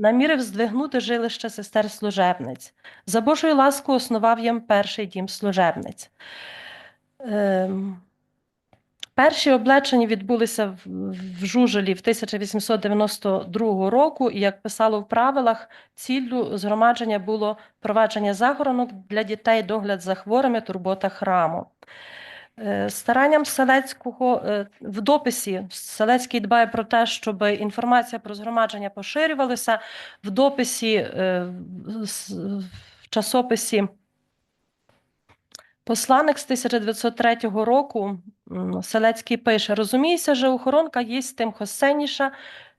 намірив здвигнути жилище сестер служебниць. За Божою ласкою основав їм перший дім служебниць. Ем, Перші облечення відбулися в, Жужелі в 1892 року, і як писало в правилах, ціллю згромадження було провадження загоронок для дітей, догляд за хворими, турбота храму. Е, Старанням Селецького е, в дописі Селецький дбає про те, щоб інформація про згромадження поширювалася. В дописі е, в часописі Посланник з 1903 року Селецький пише: розуміється, що охоронка є тим хосенніша,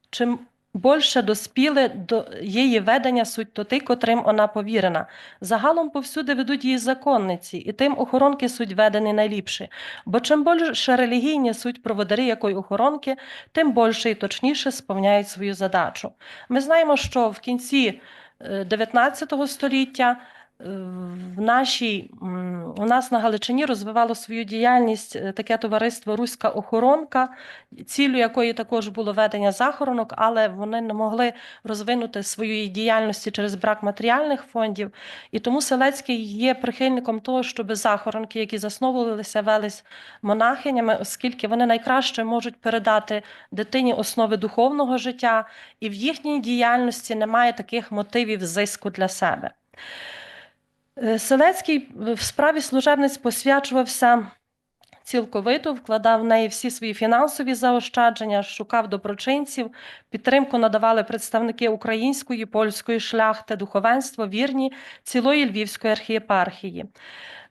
чим більше доспіли до її ведення суть то ти, котрим вона повірена. Загалом повсюди ведуть її законниці, і тим охоронки суть ведені найліпші. Бо чим більше релігійні суть проводарі якої охоронки, тим більше і точніше сповняють свою задачу. Ми знаємо, що в кінці е, 19 століття е, в нашій у нас на Галичині розвивало свою діяльність е, таке товариство Руська охоронка, ціллю якої також було ведення захоронок, але вони не могли розвинути своєї діяльності через брак матеріальних фондів. І тому Селецький є прихильником того, щоб захоронки, які засновувалися, велись монахинями, оскільки вони найкраще можуть передати дитині основи духовного життя, і в їхній діяльності немає таких мотивів зиску для себе. Е, Селецький в справі служебниць посвячувався цілковито, вкладав в неї всі свої фінансові заощадження, шукав доброчинців, підтримку надавали представники української, польської шляхти, духовенство, вірні цілої Львівської архієпархії.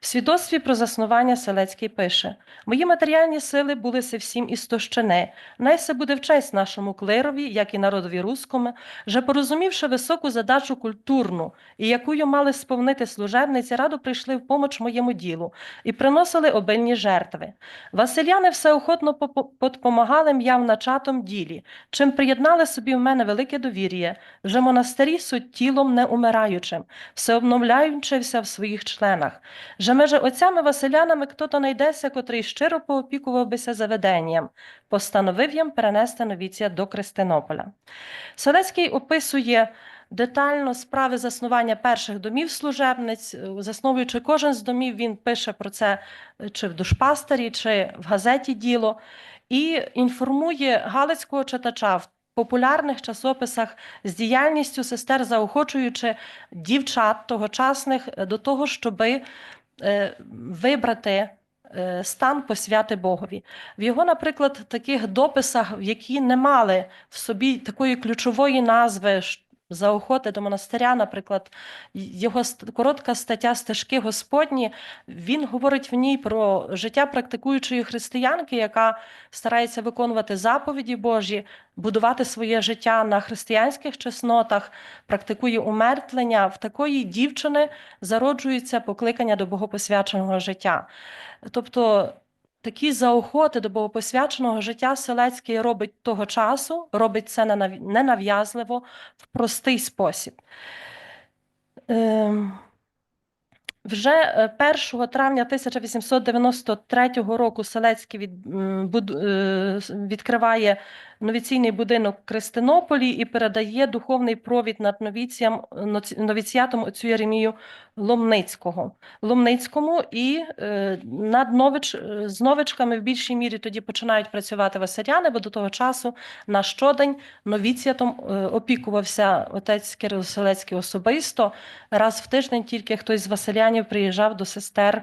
В свідоцтві про заснування Селецький пише: Мої матеріальні сили були се всім істощене. Най се буде в честь нашому клирові, як і народові рускому, же порозумівши високу задачу культурну, і якою мали сповнити служебниці, радо прийшли в помоч моєму ділу і приносили обильні жертви. Василяни всеохотно подпомагали м'я в начатом ділі, чим приєднали собі в мене велике довір'я, вже монастирі суть тілом не умираючим, всеобновляючися в своїх членах. Же меже отцями Василянами хто-то найдеться, котрий щиро поопікував бися заведенням, постановив їм перенести новіція до Кристинополя. Селецький описує детально справи заснування перших домів служебниць. Е, Засновуючи кожен з домів, він пише про це е, чи в душпастері, чи в газеті Діло, і інформує галицького читача в популярних часописах з діяльністю сестер, заохочуючи дівчат тогочасних е, до того, щоби вибрати стан посвяти Богові. В його, наприклад, таких дописах, які не мали в собі такої ключової назви. Заохоти до монастиря, наприклад, його коротка стаття Стежки Господні. Він говорить в ній про життя практикуючої християнки, яка старається виконувати заповіді Божі, будувати своє життя на християнських чеснотах, практикує умертвлення. В такої дівчини зароджується покликання до богопосвяченого життя. Тобто такі заохоти до богопосвяченого життя Селецький робить того часу, робить це ненав- ненав'язливо, в простий спосіб. Ем, Вже е, 1 травня 1893 року Селецький від, е, відкриває новіційний будинок Кристинополі і передає духовний провід над новіціям, новіціатом отцю Єремію Ломницького. Ломницькому і е, над нович, е, з новичками в більшій мірі тоді починають працювати васаряни, бо до того часу на щодень новіціатом е, опікувався отець Кирил Селецький особисто. Раз в тиждень тільки хтось з василянів приїжджав до сестер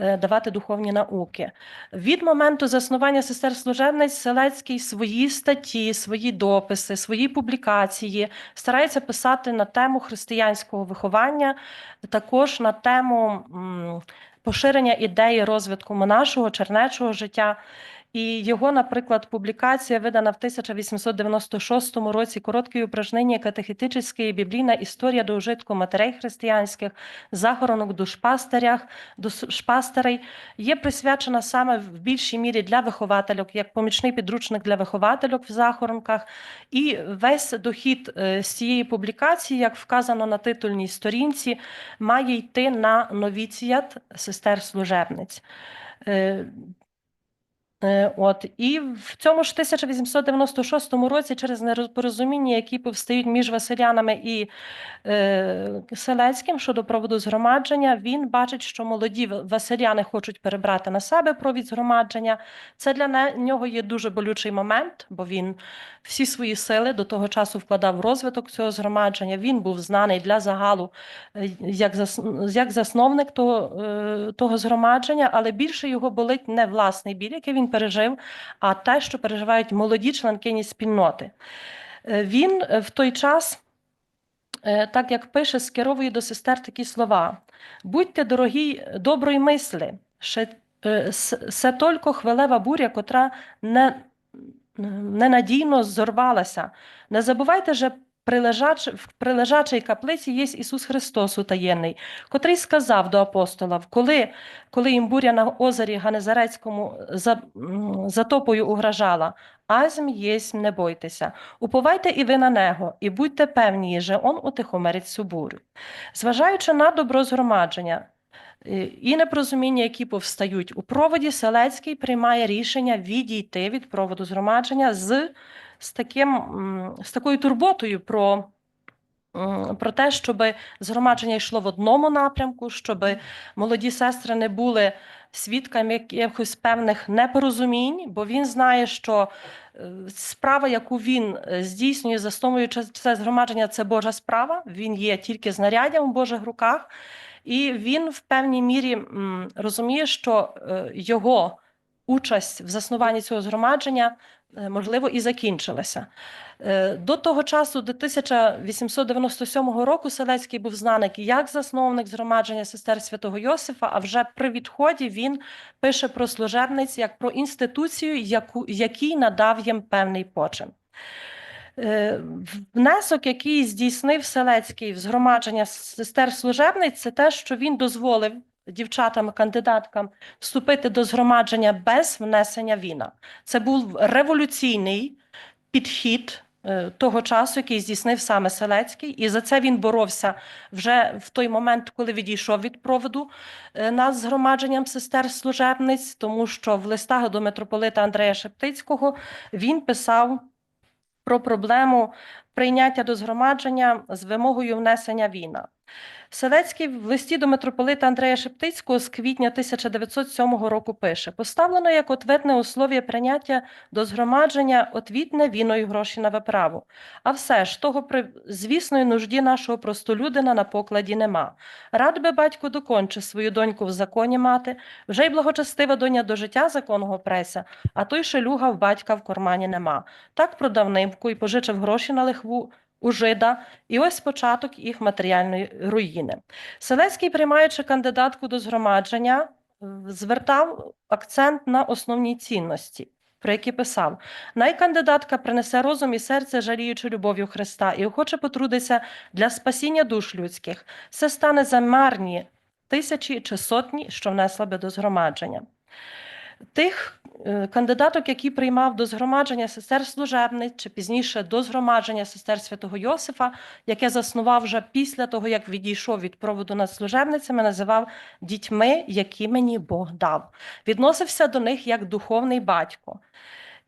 давати духовні науки. Від моменту заснування сестер служебниць Селецький свої статті, свої дописи, свої публікації старається писати на тему християнського виховання, також на тему поширення ідеї розвитку монашого, чернечого життя. І його, наприклад, публікація видана в 1896 році коротке упражнення катехетичної біблійна історія до ужитку матерей християнських, захоронок душпастарях, душпастарей, є присвячена саме в більшій мірі для виховательок, як помічний підручник для виховательок в захоронках. І весь дохід е, з цієї публікації, як вказано на титульній сторінці, має йти на новіціят сестер служебниць. Е, От і в цьому ж 1896 році, через непорозуміння, які повстають між Василянами і е, Селецьким щодо проводу згромадження, він бачить, що молоді Василяни хочуть перебрати на себе провід згромадження. Це для нього є дуже болючий момент, бо він всі свої сили до того часу вкладав в розвиток цього згромадження. Він був знаний для загалу е, як, зас, як засновник того, е, того згромадження, але більше його болить не власний біль, який він пережив, а те, що переживають молоді членкині спільноти. Е, Він в той час, так як пише, скеровує до сестер такі слова: будьте дорогі доброї мисли, ще се тільки хвилева буря, котра не, ненадійно зорвалася. Не забувайте же. Прилежач, в прилежачій каплиці є Ісус Христос утаєнний, котрий сказав до апостолів, коли, коли їм буря на озері Ганезарецькому за, затопою угрожала, азм єсмь, не бойтеся, уповайте і ви на нього, і будьте певні, що Он утихомирить цю бурю. Зважаючи на добро згромадження і непорозуміння, які повстають у проводі, Селецький приймає рішення відійти від проводу згромадження з, з, таким, з такою турботою про, про те, щоб згромадження йшло в одному напрямку, щоб молоді сестри не були свідками якихось певних непорозумінь, бо він знає, що е, справа, яку він е, здійснює, засновуючи це згромадження, це Божа справа. Він є тільки знаряддям у Божих руках, і він в певній мірі розуміє, що е, його участь в заснуванні цього згромадження е, можливо і закінчилася. Е, До того часу, до 1897 року, Селецький був знаний як засновник згромадження сестер святого Йосифа, а вже при відході він пише про служебниць як про інституцію, яку, якій надав їм певний почин. Е, Внесок, який здійснив Селецький в згромадження сестер служебниць, це те, що він дозволив дівчатам, кандидаткам вступити до згромадження без внесення віна. Це був революційний підхід е, того часу, який здійснив саме Селецький, і за це він боровся вже в той момент, коли відійшов від проводу е, над згромадженням сестер служебниць, тому що в листах до митрополита Андрея Шептицького він писав про проблему прийняття до згромадження з вимогою внесення віна. Селецький в листі до митрополита Андрея Шептицького з квітня 1907 року пише: поставлено як ответне условие прийняття до згромадження отвітне віно і гроші на виправу. А все ж того звісної нужді нашого простолюдина на покладі нема. Рад би батько докончи свою доньку в законі мати, вже й благочестива доня до життя законного преся, а той шелюга в батька в кармані нема. Так продав нимку і пожичив гроші на лихву у жида, і ось початок їх матеріальної руїни. Селецький, приймаючи кандидатку до згромадження, е, звертав акцент на основні цінності. Про які писав: найкандидатка принесе розум і серце, жаліючи любов'ю Христа, і охоче потрудиться для спасіння душ людських. Це стане за марні тисячі чи сотні, що внесла би до згромадження. Тих кандидаток, які приймав до згромадження сестер служебниць, чи пізніше до згромадження сестер святого Йосифа, яке заснував вже після того, як відійшов від проводу над служебницями, називав дітьми, які мені Бог дав. Відносився до них як духовний батько.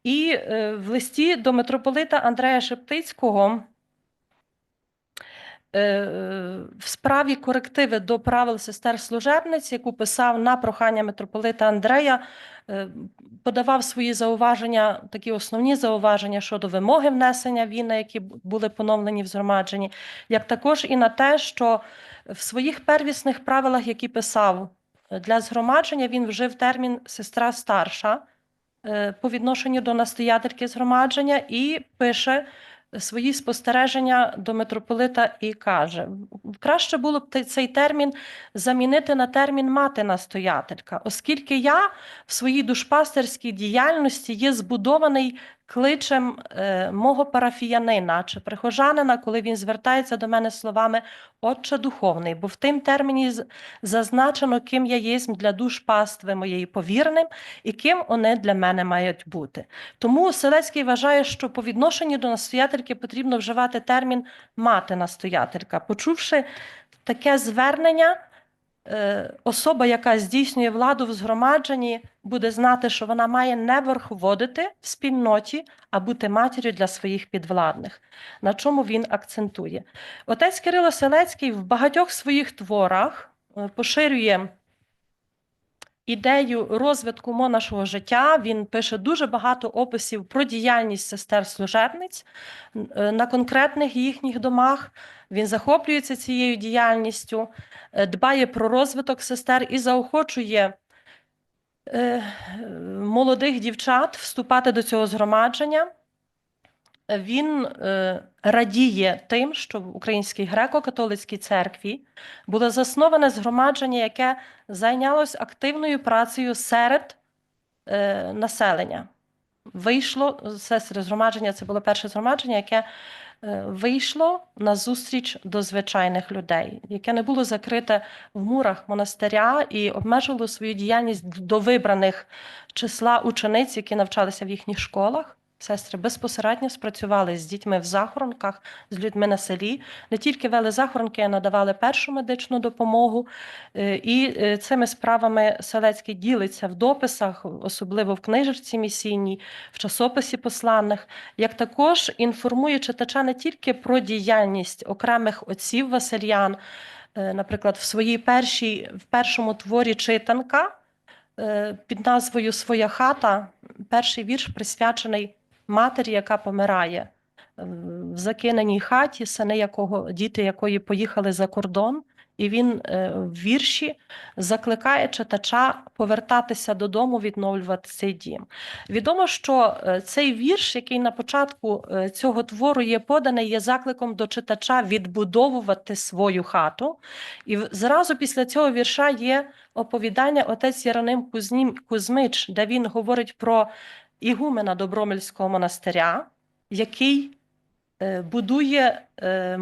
І е, в листі до митрополита Андрея Шептицького е, в справі корективи до правил сестер служебниць, яку писав на прохання митрополита Андрея, е, подавав свої зауваження, такі основні зауваження щодо вимоги внесення віна, які були поновлені в згромадженні, як також і на те, що в своїх первісних правилах, які писав е, для згромадження, він вжив термін сестра старша е, по відношенню до настоятельки згромадження і пише свої спостереження до митрополита і каже: краще було б цей термін замінити на термін мати настоятелька, оскільки я в своїй душпастерській діяльності є збудований кличем е, мого парафіянина чи прихожанина, коли він звертається до мене словами Отче духовний, бо в тим терміні зазначено, ким я єсмь для душ пастви моєї повірним і ким вони для мене мають бути. Тому Селецький вважає, що по відношенню до настоятельки потрібно вживати термін мати настоятелька. Почувши таке звернення, особа, яка здійснює владу в згромадженні, буде знати, що вона має не верховодити в спільноті, а бути матір'ю для своїх підвладних. На чому він акцентує? Отець Кирило Селецький в багатьох своїх творах е, поширює ідею розвитку монашого життя. Він пише дуже багато описів про діяльність сестер служебниць е, на конкретних їхніх домах. Він захоплюється цією діяльністю, е, дбає про розвиток сестер і заохочує е, молодих дівчат вступати до цього згромадження. Він е, радіє тим, що в Українській греко-католицькій церкві було засноване згромадження, яке зайнялось активною працею серед е, населення. Вийшло сестри згромадження, це було перше згромадження, яке е, вийшло на зустріч до звичайних людей, яке не було закрите в мурах монастиря і обмежувало свою діяльність до вибраних числа учениць, які навчалися в їхніх школах. Сестри безпосередньо спрацювали з дітьми в захоронках, з людьми на селі. Не тільки вели захоронки, а надавали першу медичну допомогу. Е, І е, цими справами Селецький ділиться в дописах, особливо в книжечці місійній, в часописі посланних, як також інформує читача не тільки про діяльність окремих отців Васильян, е, наприклад, в своїй першій, в першому творі читанка під назвою Своя хата, перший вірш присвячений матері, яка помирає е, в закиненій хаті, сини якого діти якої поїхали за кордон. І він е, в вірші закликає читача повертатися додому, відновлювати цей дім. Відомо, що е, цей вірш, який на початку е, цього твору є поданий, є закликом до читача відбудовувати свою хату. І зразу після цього вірша є оповідання отець Яроним Кузьмич, де він говорить про ігумена Добромельського монастиря, який е, будує е,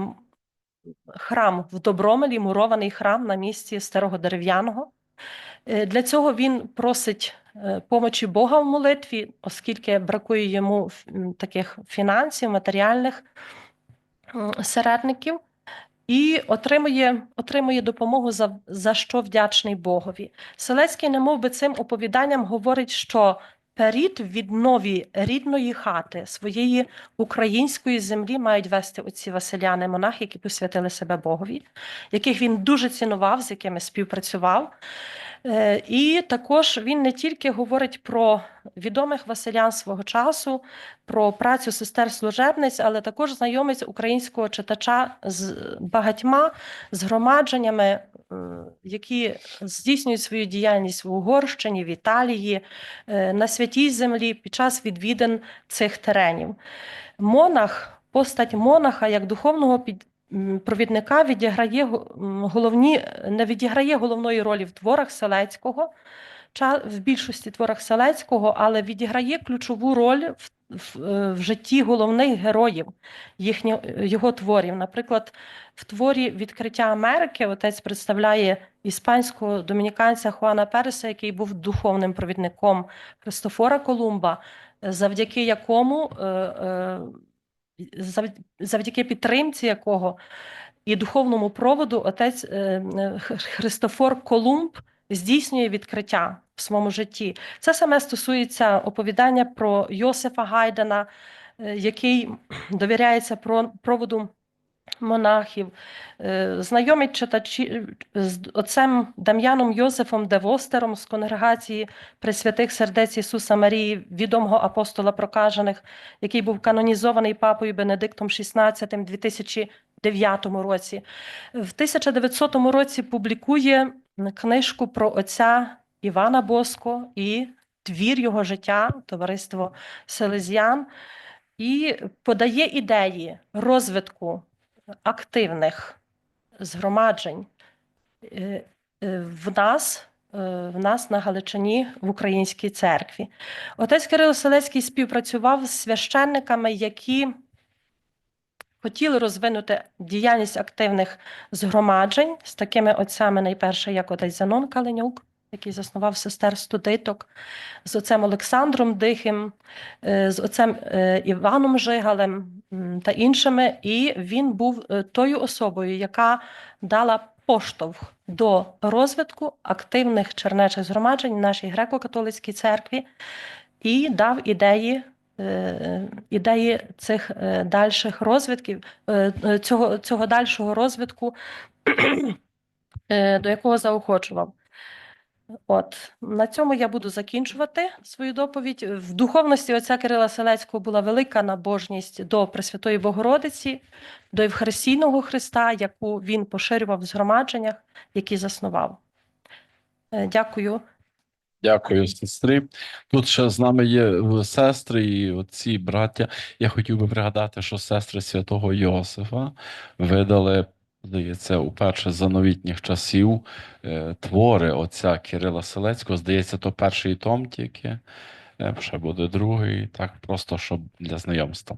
храм в Добромелі, мурований храм на місці старого дерев'яного. Е, Для цього він просить помочі Бога в молитві, оскільки бракує йому таких фінансів, матеріальних середників, і отримує, отримує допомогу, за, за що вдячний Богові. Селецький, немов би цим оповіданням, говорить, що перід віднові рідної хати, своєї української землі мають вести оці Василяни, монахи, які посвятили себе Богові, яких він дуже цінував, з якими співпрацював. Е, І також він не тільки говорить про відомих Василян свого часу, про працю сестер служебниць, але також знайомить українського читача з багатьма згромадженнями, е, які здійснюють свою діяльність в Угорщині, в Італії, е, на святій землі під час відвідин цих теренів. Монах, постать монаха як духовного провідника відіграє головні, не відіграє головної ролі в творах Селецького, в більшості творах Селецького, але відіграє ключову роль в, в, е, в житті головних героїв їхньо, його творів. Наприклад, в творі Відкриття Америки отець представляє іспанського домініканця Хуана Переса, який був духовним провідником Христофора Колумба, е, завдяки якому е, е, завдяки підтримці якого і духовному проводу отець е, е, Христофор Колумб здійснює відкриття в своєму житті. Це саме стосується оповідання про Йосифа Гайдена, е, який довіряється про проводу монахів, Е, знайомить читачі з отцем Дам'яном Йосифом Девостером з конгрегації Пресвятих сердець Ісуса Марії, відомого апостола прокажених, який був канонізований папою Бенедиктом XVI в 2009 році. В 1900 році публікує книжку про отця Івана Боско і твір його життя, товариство Селезян, і подає ідеї розвитку активних згромаджень е, е, в нас. е, В нас на Галичині в українській церкві. Отець Кирило Селецький співпрацював з священниками, які хотіли розвинути діяльність активних згромаджень з такими отцями, найперше, як отець Зенон Каленюк, який заснував сестер студиток, з отцем Олександром Дихим, е, з отцем е, Іваном Жигалем та іншими. І він був е, тою особою, яка дала поштовх до розвитку активних чернечих згромаджень в нашій греко-католицькій церкві і дав ідеї. Ідеї цих дальших розвитків, цього, цього дальшого розвитку, до якого заохочував. От на цьому я буду закінчувати свою доповідь. В духовності отця Кирила Селецького була велика набожність до Пресвятої Богородиці, до Євхаристійного Христа, яку він поширював в згромадженнях, які заснував. Е, Дякую. Дякую, сестри. Тут ще з нами є е, сестри і отці, браття. Я хотів би пригадати, що сестри святого Йосифа видали, здається, уперше за новітніх часів е, твори отця Кирила Селецького. Здається, то перший том тільки, е, ще буде другий, так просто щоб для знайомства.